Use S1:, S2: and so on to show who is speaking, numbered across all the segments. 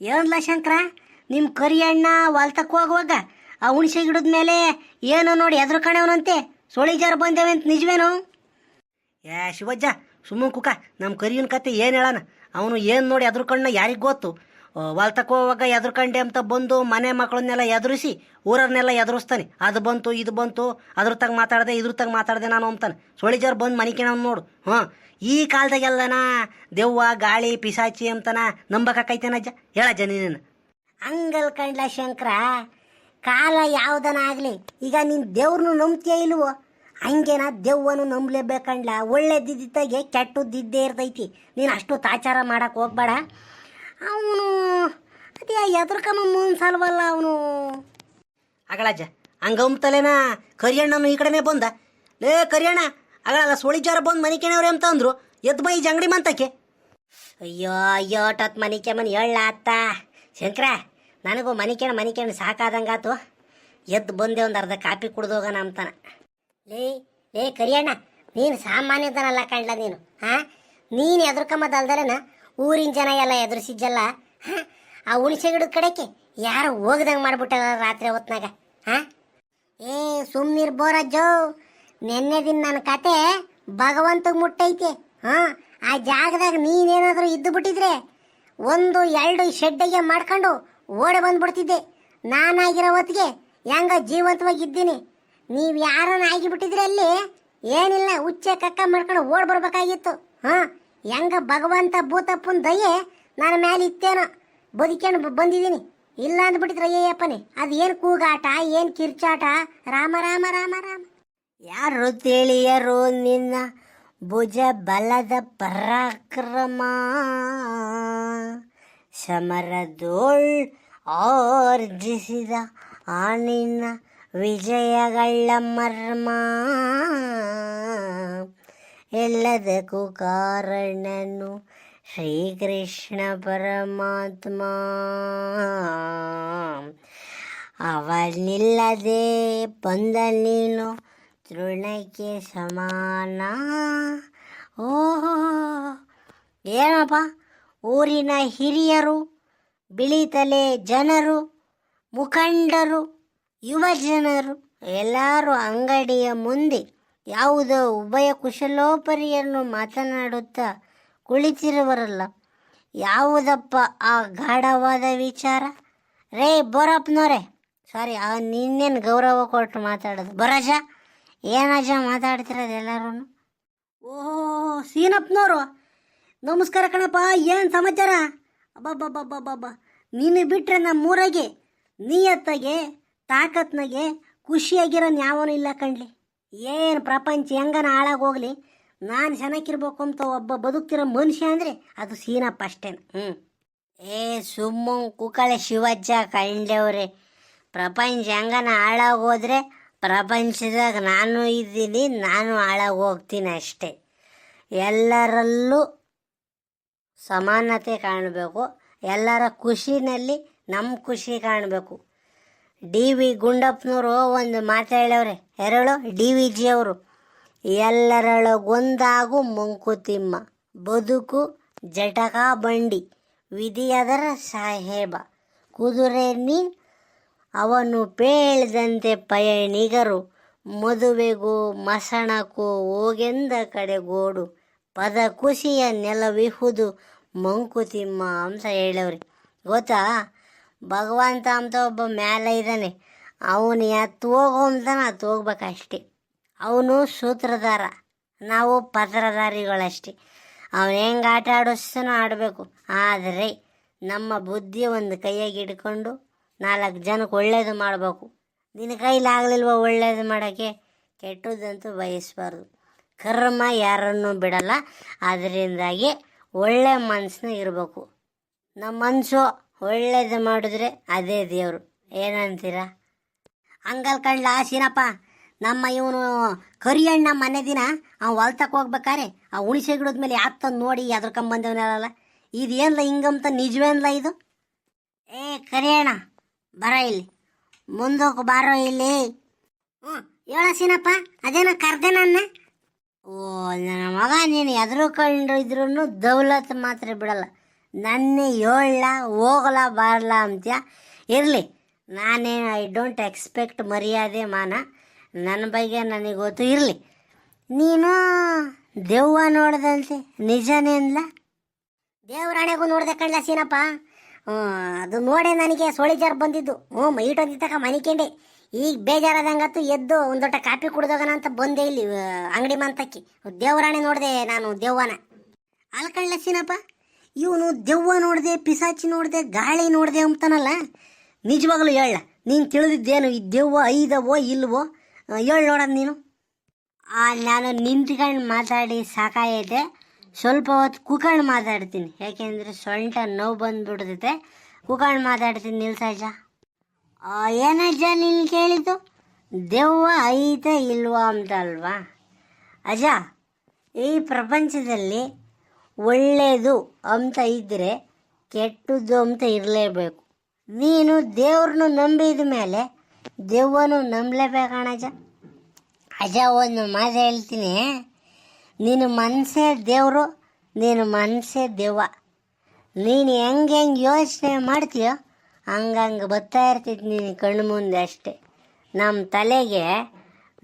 S1: ಏನಲ್ಲ ಶಂಕರ? ನಿಮ್ಮ ಕರಿ ಅಣ್ಣ ಹೊಲ್ತಕ್ಕೆ ಹೋಗುವಾಗ ಆ ಹುಣಸೆ ಗಿಡದ ಮೇಲೆ ಏನೋ ನೋಡಿ ಎದುರು ಕಾಣವನಂತೆ. ಸೊಳಿ ಜಾರು ಬಂದೇವೆ ಅಂತ ನಿಜವೇನು? ಏ ಶಿವಜ್ಜ, ಸುಮ್ಮನೆ ಕುಕ. ನಮ್ಮ ಕರಿಯನ ಕತೆ ಏನು ಹೇಳಣ ಅವನು ಏನು ನೋಡಿ ಎದ್ರು ಕಣ್ಣ ಯಾರಿಗೆ ಗೊತ್ತು? ಹೊಲ್ತಕ್ಕೆ ಹೋಗುವಾಗ ಎದುರ್ಕಂಡೆ ಅಂತ ಬಂದು ಮನೆ ಮಕ್ಕಳನ್ನೆಲ್ಲ ಎದುರಿಸಿ ಊರನ್ನೆಲ್ಲ ಎದುರಿಸ್ತಾನೆ. ಅದು ಬಂತು, ಇದು ಬಂತು, ಅದ್ರ ತಗ ಮಾತಾಡ್ದೆ, ಇದ್ರ ತಗ ಮಾತಾಡ್ದೆ ನಾನು ಅಂತಾನೆ ಸೊಳಿಜಾರ್ ಬಂದು ಮನಿಕೆ ನೋಡು. ಹಾಂ, ಈ ಕಾಲದಾಗೆಲ್ಲನ ದೆವ್ವ, ಗಾಳಿ, ಪಿಸಾಚಿ ಅಂತನ ನಂಬಕೈತೇನಜ್ಜ ಹೇಳ ನೀನೇನು. ಹಂಗಲ್ ಕಂಡ್ಲ ಶಂಕರ, ಕಾಲ ಯಾವ್ದನ ಆಗಲಿ ಈಗ ನೀನು ದೇವ್ರನ್ನೂ ನಂಬ್ತೀಯ ಇಲ್ವೋ? ಹಂಗೇನ ದೆವ್ವನು ನಂಬಲೇಬೇಕಂಡ್ಲ. ಒಳ್ಳೆದಿದ್ದಾಗೆ ಕೆಟ್ಟದ್ದಿದ್ದೇ ಇರ್ತೈತಿ. ನೀನು ಅಷ್ಟು ತಾಚಾರ ಮಾಡಕ್ಕೆ ಹೋಗ್ಬೇಡ. ಅವನು ಅದೇ ಎದ್ರಕಮ್ಮ ಸಾಲವಲ್ಲ ಅವನು. ಅಗಳಜ್ಜ ಹಂಗಂಬ್ತಲೇನ ಕರಿಯಣ್ಣನು ಈ ಕಡೆನೇ ಬಂದ. ಲೇ ಕರಿಯಣ್ಣ, ಅಗಳಲ್ಲ ಸೋಳಿಜಾರ ಬಂದು ಮನಿಕೆನವ್ರೆ ಅಂತ ಅಂದ್ರು. ಎದ್ದು ಬೈ ಜಂಗಡಿ ಮಂತಕ್ಕೆ. ಅಯ್ಯೋ ಅಯ್ಯೋ, ಟತ್ ಮನೆ ಮನಿ ಹೇಳ ಅತ್ತ. ಶಂಕರ, ನನಗೂ ಮನಿಕೆಣ ಸಾಕಾದಂಗ ಸಾಕಾದಂಗಾತು. ಎದ್ದು ಬಂದೆ ಒಂದು ಅರ್ಧ ಕಾಪಿ ಹೋಗನ ಅಂತಾನ. ಲೇ ಲೇ ಕರಿಯಣ್ಣ, ನೀನು ಸಾಮಾನ್ಯದನಲ್ಲ ಕಂಡ್ಲ ನೀನು ಹಾ ನೀನು ಎದುರ್ಕೊಂಬದಲ್ದರೇನ ಊರಿನ ಜನ ಎಲ್ಲ ಎದುರಿಸಿದ್ದಲ್ಲ ಆ ಹುಣಸೆ ಗಿಡದ ಕಡೆಗೆ ಯಾರು ಹೋಗ್ದಂಗೆ ಮಾಡ್ಬಿಟ್ಟಾರ ರಾತ್ರಿ ಹೊತ್ನಾಗ, ಹಾ? ಏ ಸುಮ್ನಿರ್ ಬೋರಜ್ಜೋ ನೆನ್ನೆ ದಿನ ನನ್ನ ಕತೆ ಭಗವಂತ ಮುಟ್ಟೈತೆ, ಹಾಂ? ಆ ಜಾಗದಾಗ ನೀನೇನಾದರೂ ಇದ್ದು ಬಿಟ್ಟಿದ್ರೆ ಒಂದು ಎರಡು ಶೆಡ್ಡಿಗೆ ಮಾಡ್ಕೊಂಡು ಓಡಿ ಬಂದ್ಬಿಡ್ತಿದ್ದೆ. ನಾನಾಗಿರೋ ಹೊತ್ತಿಗೆ ಹೆಂಗ ಜೀವಂತವಾಗಿದ್ದೀನಿ ನೀವು ಯಾರನ್ನ ಆಗಿಬಿಟ್ಟಿದ್ರೆ ಅಲ್ಲಿ ಏನಿಲ್ಲ ಉಚ್ಚೆ ಕಕ್ಕ ಮಾಡ್ಕೊಂಡು ಓಡ್ ಬರ್ಬೇಕಾಗಿತ್ತು, ಹಾ? ಹೆಂಗ ಭಗವಂತ ಭೂತಪ್ಪನ ದಯೆ ನನ್ನ ಮೇಲೆ ಇತ್ತೇನೋ. ಬದುಕೊಂಡು ಬಂದಿದ್ದೀನಿ ಇಲ್ಲ ಅಂದ್ಬಿಟ್ಟಿದ್ರೆ ಅಯ್ಯಪ್ಪನೇ ಅದು ಏನು ಕೂಗಾಟ, ಏನು ಕಿರ್ಚಾಟ? ರಾಮ ರಾಮ ರಾಮ ರಾಮ. ಯಾರು ತಿಳಿಯರು ನಿನ್ನ ಭುಜ ಬಲದ ಪರಾಕ್ರಮ? ಸಮರದೋಳ್ ಆರ್ಜಿಸಿದ ಆ ನಿನ್ನ ವಿಜಯಗಳ ಮರ್ಮ. ಎಲ್ಲದಕ್ಕೂ ಕಾರಣನು ಶ್ರೀಕೃಷ್ಣ ಪರಮಾತ್ಮ. ಅವನಿಲ್ಲದೆ ಬಂದ ನೀನು ತೃಣಕ್ಕೆ ಸಮಾನ. ಓಹೋ, ಏನಪ್ಪ? ಊರಿನ ಹಿರಿಯರು, ಬಿಳಿತಲೆ ಜನರು, ಮುಖಂಡರು ಯುವ ಜನರು ಎಲ್ಲರೂ ಅಂಗಡಿಯ ಮುಂದೆ ಯಾವುದೋ ಉಭಯ ಕುಶಲೋಪರಿಯನ್ನು ಮಾತನಾಡುತ್ತಾ ಕುಳಿತಿರುವರಲ್ಲ. ಯಾವುದಪ್ಪ ಆ ಗಾಢವಾದ ವಿಚಾರ? ರೇ, ಬೋರಪ್ಪನವ್ರೆ. ಸಾರಿ, ಆ ನಿನ್ನೇನು ಗೌರವ ಕೊಟ್ಟು ಮಾತಾಡೋದು? ಬರಜ? ಏನಜ ಮಾತಾಡ್ತಿರೋದು ಎಲ್ಲರೂ ಓಹೋ, ಸೀನಪ್ಪನವರು. ನಮಸ್ಕಾರ ಕಣಪ್ಪ, ಏನು ಸಮಾಚಾರ? ಅಬ್ಬಬ್ಬಬ್ಬಬ್ಬಬ್ಬ. ನೀನು ಬಿಟ್ರೆ ನಮ್ಮೂರಾಗೆ ನೀಯತ್ತಾಗೆ, ತಾಕತ್ನಾಗೆ ಖುಷಿಯಾಗಿರೋನು ಯಾವನು ಇಲ್ಲ ಕಣ್ಲಿ. ಏನು ಪ್ರಪಂಚ ಹೆಂಗನ ಹಾಳಾಗೋಗ್ಲಿ ನಾನು ಚೆನ್ನಾಗಿರ್ಬೇಕು ಅಂತ ಒಬ್ಬ ಬದುಕ್ತಿರೋ ಮನುಷ್ಯ ಅಂದರೆ ಅದು ಸೀನಪ್ಪ ಅಷ್ಟೇನು. ಹ್ಞೂ ಏ ಸುಮ್ಮ ಕುಕಳೆ ಶಿವಜ್ಜ ಕಂಡವ್ರೆ ಪ್ರಪಂಚ ಹೆಂಗನ ಹಾಳಾಗೋದ್ರೆ ಪ್ರಪಂಚದಾಗ ನಾನು ಇದ್ದೀನಿ, ನಾನು ಹಾಳಾಗಿ ಹೋಗ್ತೀನಿ ಅಷ್ಟೇ. ಎಲ್ಲರಲ್ಲೂ ಸಮಾನತೆ ಕಾಣಬೇಕು. ಎಲ್ಲರ ಖುಷಿನಲ್ಲಿ ನಮ್ಮ ಖುಷಿ ಕಾಣಬೇಕು. ಡಿ ವಿ ಗುಂಡಪ್ಪನವರು ಒಂದು ಮಾತು ಎರಳು ಡಿ ವಿ ಜಿ ಅವರು. ಎಲ್ಲರೊಳಗೊಂದಾಗು ಮಂಕುತಿಮ್ಮ. ಬದುಕು ಜಟಕ ಬಂಡಿ. ವಿಧಿಯದರ ಸಾಹೇಬ. ಕುದುರೆ ನೀ ಅವನು ಪೇಳ್ದಂತೆ ಪಯಣಿಗರು. ಮದುವೆಗೂ ಮಸಣಕ್ಕೂ ಹೋಗೆಂದ ಕಡೆಗೋಡು ಪದ ಖುಷಿಯ ನೆಲವಿಹುದು ಮಂಕುತಿಮ್ಮ ಅಂತ ಹೇಳವ್ರಿ. ಗೊತ್ತಾ? ಭಗವಂತ ಅಂತ ಒಬ್ಬ ಮೇಲೆ ಇದ್ದಾನೆ. ಅವನು ಎತ್ತು ಹೋಗೋ ಅಂತ ಅವನು ಸೂತ್ರಧಾರ. ನಾವು ಪತ್ರಧಾರಿಗಳಷ್ಟೇ. ಅವನು ಹೆಂಗೆ ಆಟ ಆಡಿಸ್ತಾನೋ ಆಡಬೇಕು. ಆದರೆ ನಮ್ಮ ಬುದ್ಧಿ ಒಂದು ಕೈಯಾಗಿ ಇಟ್ಕೊಂಡು ನಾಲ್ಕು ಜನಕ್ಕೆ ಒಳ್ಳೇದು ಮಾಡಬೇಕು. ನಿನ್ನ ಕೈಲಾಗಲಿಲ್ವ ಒಳ್ಳೇದು ಮಾಡೋಕ್ಕೆ? ಕೆಟ್ಟದಂತೂ ಬಯಸಬಾರ್ದು. ಕರ್ಮ ಯಾರನ್ನೂ ಬಿಡಲ್ಲ. ಅದರಿಂದಾಗಿ ಒಳ್ಳೆ ಮನಸ್ಸನ್ನ ಇರಬೇಕು. ನಮ್ಮ ಮನಸ್ಸು ಒಳ್ಳೇದು ಮಾಡಿದ್ರೆ ಅದೇ ದೇವರು. ಏನಂತೀರ? ಹಂಗಲ್ ಕಂಡ್ಲ ಸೀನಪ್ಪ, ನಮ್ಮ ಇವನು ಕರಿಯಣ್ಣ ಮನೆ ದಿನ ಅವ್ನು ಹೊಲ್ತಕ್ಕೆ ಹೋಗ್ಬೇಕಾರೆ, ಆ ಹುಣಸೆ ಗಿಡದ ಮೇಲೆ ಯಾತ್ತಂದು ನೋಡಿ ಎದ್ರಕೊಂಬಂದವನಲ್ಲ ಇದು ಏನ್ಲ ಹಿಂಗಂತ ನಿಜವೇನಲ್ಲ ಇದು? ಏ, ಕರಿಯಣ್ಣ, ಬರ ಇಲ್ಲಿ. ಮುಂದಕ್ಕೆ ಬಾರೋ ಇಲ್ಲಿ. ಹ್ಞೂ ಹೇಳ ಅದೇನೋ ಕರ್ದೆ ನನ್ನ ಓ, ನನ್ನ ಮಗ ನೀನು ಎದುರು ಕಂಡು ಇದ್ರೂ ದೌಲತ್ ಮಾತ್ರ ಬಿಡಲ್ಲ. ನನ್ನೇ ಏಳ್ಲ ಹೋಗಲ, ಬರಲ ಅಂತ್ಯ? ಇರಲಿ. ನಾನೇನು, ಐ ಡೋಂಟ್ ಎಕ್ಸ್ಪೆಕ್ಟ್ ಮರ್ಯಾದೆ ಮಾನ. ನನ್ನ ಬಗ್ಗೆ ನನಗೆ ಗೊತ್ತು. ಇರಲಿ. ನೀನು ದೆವ್ವ ನೋಡ್ದಂತೆ. ನಿಜನೇ ಅನ್ಲ ದೇವರಾಣೆಗೂ ನೋಡ್ದೆ ಕಣ್ಲ ಸೀನಪ್ಪ. ಅದು ನೋಡೇ ನನಗೆ ಸೊಳಿ ಜಾರ್ ಬಂದಿದ್ದು. ಹ್ಞೂ ಮೈಟ್ ತಕ ಮನಿಕೆಂಡೆ. ಈಗ ಬೇಜಾರಾದಂಗತ್ತು ಎದ್ದು ಒಂದು ದೊಡ್ಡ ಕಾಪಿ ಕುಡ್ದೋಗನ ಅಂತ ಬಂದೆ ಇಲ್ಲಿ ಅಂಗಡಿ ಮಂತಕ್ಕಿ. ದೇವರಾಣೆ ನೋಡಿದೆ ನಾನು, ದೆವ್ವನ. ಕಣ್ಲ ಸೀನಪ್ಪ? ಇವನು ದೆವ್ವ ನೋಡಿದೆ ಪಿಸಾಚಿ ನೋಡಿದೆ ಗಾಳಿ ನೋಡಿದೆ ಅಂತಾನಲ್ಲ ನಿಜವಾಗ್ಲೂ ಹೇಳ ನೀನು ತಿಳಿದಿದ್ದೇನು ಈ ದೆವ್ವ ಐದವೋ ಇಲ್ವೋ? ಹೇಳು ನೋಡೋದು ನೀನು. ಆ, ನಾನು ನಿಂತ್ಕೊಂಡು ಮಾತಾಡಿ ಸಾಕಾಗೈತೆ ಸ್ವಲ್ಪ ಹೊತ್ತು ಕುಕಂಡು ಮಾತಾಡ್ತೀನಿ. ಯಾಕೆಂದರೆ ಸೊಂಟ ನೋವು ಬಂದ್ಬಿಡ್ತೈತೆ. ಕುಕಂಡು ಮಾತಾಡ್ತೀನಿ ನಿಲ್ಸಾಜ ಏನಜ್ಜ ನೀನು ಕೇಳಿದ್ದು? ದೆವ್ವ ಐತೆ ಇಲ್ವಾ ಅಂತ ಅಲ್ವಾ? ಅಜ್ಜ ಈ ಪ್ರಪಂಚದಲ್ಲಿ ಒಳ್ಳೆಯದು ಅಂತ ಇದ್ದರೆ ಕೆಟ್ಟದ್ದು ಅಂತ ಇರಲೇಬೇಕು. ನೀನು ದೇವ್ರನ್ನ ನಂಬಿದ ಮೇಲೆ ದೆವ್ವನು ನಂಬಲೇಬೇಕಣಜ ಅಜ, ಒಂದು ಮಾತು ಹೇಳ್ತೀನಿ. ನಿನ್ನ ಮನಸ್ಸೇ ದೇವರು, ನೀನು ಮನಸ್ಸೇ ದೆವ್ವ. ನೀನು ಹೆಂಗೆ ಹೆಂಗೆ ಯೋಚನೆ ಮಾಡ್ತೀಯೋ ಹಂಗಂಗೆ ಬರ್ತಾ ಇರ್ತೈತಿ ನೀನು ಕಣ್ಣು ಮುಂದೆ ಅಷ್ಟೆ. ನಮ್ಮ ತಲೆಗೆ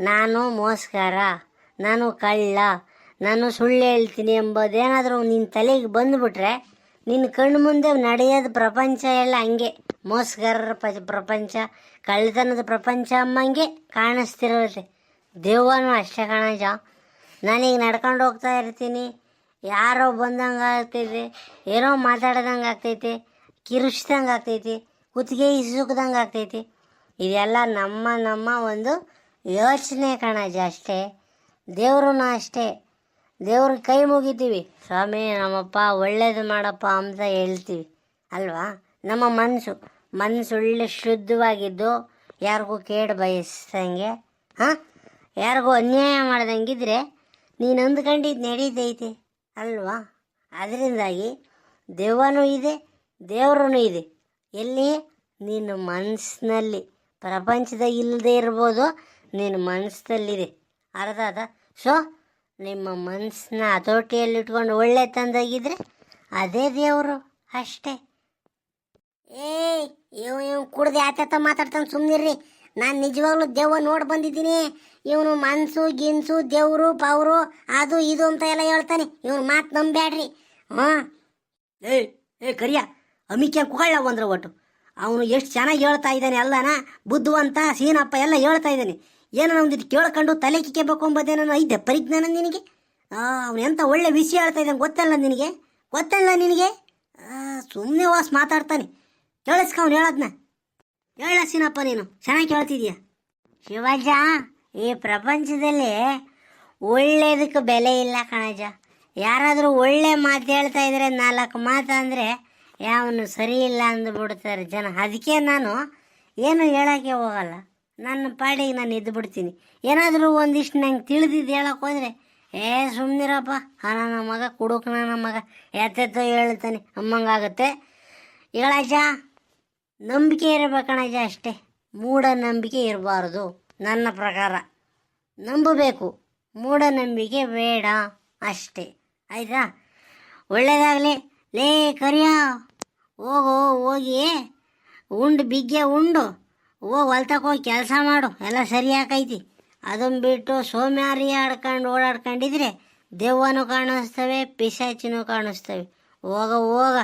S1: ನಾನು ಮೋಸ್ಕರ, ನಾನು ಕಳ್ಳ ನಾನು ಸುಳ್ಳು ಹೇಳ್ತೀನಿ ಎಂಬುದೇನಾದರೂ ನಿನ್ನ ತಲೆಗೆ ಬಂದುಬಿಟ್ರೆ ನಿನ್ನ ಕಣ್ಣು ಮುಂದೆ ನಡೆಯೋದು ಪ್ರಪಂಚ ಎಲ್ಲ ಹಂಗೆ. ಮೋಸಗಾರರ ಪ, ಪ್ರಪಂಚ, ಕಳ್ಳತನದ ಪ್ರಪಂಚ ಅಮ್ಮಂಗೆ ಕಾಣಿಸ್ತಿರುತ್ತೆ ದೇವನು ಅಷ್ಟೇ ಕಣಜ. ನಾನೀಗ ನಡ್ಕೊಂಡು ಹೋಗ್ತಾ ಇರ್ತೀನಿ. ಯಾರೋ ಬಂದಂಗೆ ಆಗ್ತೈತಿ, ಏನೋ ಮಾತಾಡ್ದಂಗೆ ಆಗ್ತೈತಿ, ಕಿರುಚ್ದಂಗೆ ಆಗ್ತೈತಿ, ಕುತ್ತಿಗೆ ಇಸುಕ್ದಂಗೆ ಆಗ್ತೈತಿ. ಇದೆಲ್ಲ ನಮ್ಮ ನಮ್ಮ ಒಂದು ಯೋಚನೆ ಕಣಜ ಅಷ್ಟೇ. ದೇವ್ರೂ ಅಷ್ಟೇ. ದೇವ್ರ ಕೈ ಮುಗಿತೀವಿ. ಸ್ವಾಮಿ, ನಮ್ಮಪ್ಪ ಒಳ್ಳೇದು ಮಾಡಪ್ಪ ಅಂತ ಹೇಳ್ತೀವಿ. ಅಲ್ವಾ? ನಮ್ಮ ಮನಸ್ಸು ಮನಸ್ಸು ಒಳ್ಳೆ ಶುದ್ಧವಾಗಿದ್ದು ಯಾರಿಗೂ ಕೇಡು ಬಯಸ್ದಂಗೆ, ಹಾಂ? ಯಾರಿಗೂ ಅನ್ಯಾಯ ಮಾಡ್ದಂಗಿದ್ರೆ ನೀನು ಅಂದ್ಕೊಂಡಿದ್ದು ನಡೀತೈತೆ. ಅಲ್ವಾ? ಅದರಿಂದಾಗಿ ದೆವ್ವನೂ ಇದೆ ದೇವ್ರೂ ಇದೆ. ಎಲ್ಲಿ? ನಿನ್ನ ಮನಸ್ಸಿನಲ್ಲಿ ಪ್ರಪಂಚದ ಇಲ್ಲದೆ ಇರ್ಬೋದು, ನಿನ್ನ ಮನಸ್ಸಲ್ಲಿದೆ ಅರ್ಧ ಆದ ಸೊ ನಿಮ್ಮ ಮನಸ್ಸನ್ನ ಹತೋಟಿಯಲ್ಲಿಟ್ಕೊಂಡು ಒಳ್ಳೆ ತಂದಾಗಿದ್ರೆ ಅದೇ ದೇವರು ಅಷ್ಟೇ. ಏಯ್, ಇವ್ ಇವ್ ಕುಡ್ದು ಯಾತ ಮಾತಾಡ್ತಾನೆ ಸುಮ್ಮನಿರ್ರಿ ನಾನು ನಿಜವಾಗ್ಲೂ ದೇವ ನೋಡಿ ಬಂದಿದ್ದೀನಿ. ಇವನು ಮನ್ಸು ಗಿನ್ಸು ದೇವರು ಪವರು ಅದು ಇದು ಅಂತ ಎಲ್ಲ ಹೇಳ್ತಾನೆ. ಇವನು ಮಾತು ನಂಬ್ಯಾಡ್ರಿ. ಹಾಂ. ಏ ಏ ಕರಿಯ, ಅಮಿಕೆ ಕುಗಳ ಬಂದ್ರ ಒಟ್ಟು. ಅವನು ಎಷ್ಟು ಚೆನ್ನಾಗಿ ಹೇಳ್ತಾ ಇದ್ದಾನೆ ಅಲ್ಲನಾ ಬುದ್ಧವಂತ, ಸೀನಪ್ಪ ಎಲ್ಲ ಹೇಳ್ತಾ ಇದ್ದಾನೆ. ಏನೋ ಒಂದು ಕೇಳ್ಕೊಂಡು ತಲೆ ಕಿಕ್ಕಬೇಕು ಎಂಬುದೇನೋ ಐತೆ ಪರಿಜ್ಞಾನ ನಿನಗೆ? ಅವನು ಎಂಥ ಒಳ್ಳೆ ವಿಷಯ ಹೇಳ್ತಾ ಇದ್ದಾನೆ ಗೊತ್ತಲ್ಲ ನಿನಗೆ? ಗೊತ್ತಲ್ಲ ನಿನಗೆ? ಸುಮ್ಮನೆ ವಾಸ್ ಮಾತಾಡ್ತಾನೆ. ಕೇಳಿಸ್ಕ ಅವ್ನು ಹೇಳದ್ನ. ಹೇಳ ಸೀನಪ್ಪ ನೀನು. ಚೆನ್ನಾಗಿ ಕೇಳ್ತಿದೀಯ? ಶಿವಾಜ ಈ ಪ್ರಪಂಚದಲ್ಲಿ ಒಳ್ಳೇದಕ್ಕೆ ಬೆಲೆ ಇಲ್ಲ ಕಣಜ ಯಾರಾದರೂ ಒಳ್ಳೆ ಮಾತು ಹೇಳ್ತಾ ಇದ್ರೆ ನಾಲ್ಕು ಮಾತು ಅಂದರೆ ಯಾವನು ಸರಿ ಇಲ್ಲ ಅಂದ್ಬಿಡ್ತಾರೆ ಜನ. ಅದಕ್ಕೆ ನಾನು ಏನು ಹೇಳೋಕ್ಕೆ ಹೋಗಲ್ಲ. ನನ್ನ ಪಾಡಿಗೆ ನಾನು ಎದ್ದು ಬಿಡ್ತೀನಿ. ಏನಾದರೂ ಒಂದಿಷ್ಟು ನಂಗೆ ತಿಳಿದಿದ್ದು ಹೇಳಕ್ಕೆ ಹೋದರೆ, ಏ ಸುಮ್ಮನಿರಪ್ಪ ಹಾಂ ನನ್ನ ಮಗ ಕುಡುಕ್ ನನ್ನ ಮಗ. ಎತ್ತೆತ್ತೋ ಹೇಳ್ತಾನೆ. ಅಮ್ಮಂಗಾಗುತ್ತೆ. ಹೇಳಜ್ಜ ನಂಬಿಕೆ ಇರಬೇಕಣಜ್ಜ ಅಷ್ಟೇ. ಮೂಢನಂಬಿಕೆ ಇರಬಾರ್ದು. ನನ್ನ ಪ್ರಕಾರ. ನಂಬಬೇಕು. ಮೂಢನಂಬಿಕೆ ಬೇಡ ಅಷ್ಟೇ. ಆಯಿತಾ? ಒಳ್ಳೇದಾಗಲಿ. ಲೇ, ಕರಿಯ. ಹೋಗೋ ಹೋಗಿ ಉಂಡು, ಬಿಗ್ಗೆ ಉಂಡು. ಹೊಲ್ತಕ್ಕೆ ಹೋಗಿ ಕೆಲಸ ಮಾಡು, ಎಲ್ಲ ಸರಿ ಹಾಕೈತಿ ಅದನ್ನು ಬಿಟ್ಟು ಸೋಮ್ಯಾರಿ ಆಡ್ಕೊಂಡು ಓಡಾಡ್ಕೊಂಡಿದ್ರೆ ದೆವ್ವನೂ ಕಾಣಿಸ್ತವೆ, ಪಿಶಾಚಿನೂ ಕಾಣಿಸ್ತವೆ. ಹೋಗ ಹೋಗ.